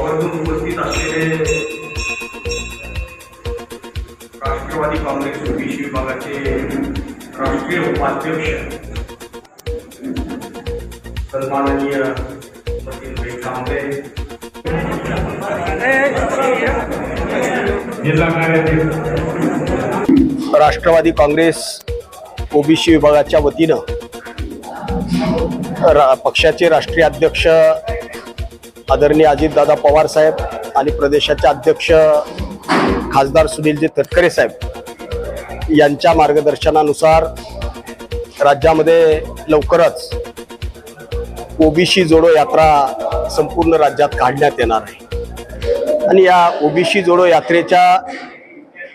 आवर्जून उपस्थित असलेले राष्ट्रवादी काँग्रेस ओबीसी विभागाचे राष्ट्रीय उपाध्यक्ष सन्माननीय सचिन भाई कांबळे. जिल्हा कार्याध्यक्ष राष्ट्रवादी काँग्रेस ओबीसी विभागाच्या वतीनं रा पक्षाचे राष्ट्रीय अध्यक्ष आदरणीय अजितदादा पवार साहेब आणि प्रदेशाचे अध्यक्ष खासदार सुनीलजी तटकरे साहेब यांच्या मार्गदर्शनानुसार राज्यामध्ये लवकरच ओबीसी जोडो यात्रा संपूर्ण राज्यात काढण्यात येणार आहे. आणि या ओबीसी जोडो यात्रेच्या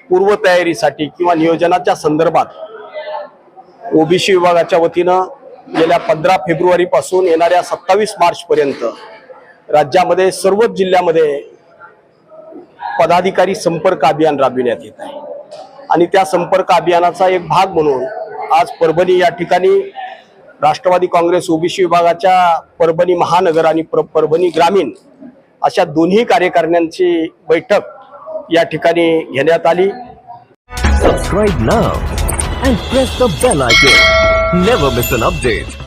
पूर्वतयारीसाठी किंवा नियोजनाच्या संदर्भात ओबीसी विभागाच्या वतीनं गेल्या पंधरा फेब्रुवारीपासून येणाऱ्या सत्तावीस मार्चपर्यंत राज्यामध्ये सर्वच जिल्ह्यामध्ये पदाधिकारी संपर्क अभियान राबविण्यात येत आहे. आणि त्या संपर्क अभियानाचा एक भाग म्हणून आज परभणी या ठिकाणी राष्ट्रवादी काँग्रेस ओबीसी विभागाच्या परभणी महानगर आणि पर- परभणी ग्रामीण अशा दोन्ही कार्यकारिण्यांची बैठक या ठिकाणी घेण्यात आली. Subscribe now and press the bell icon. Never miss an update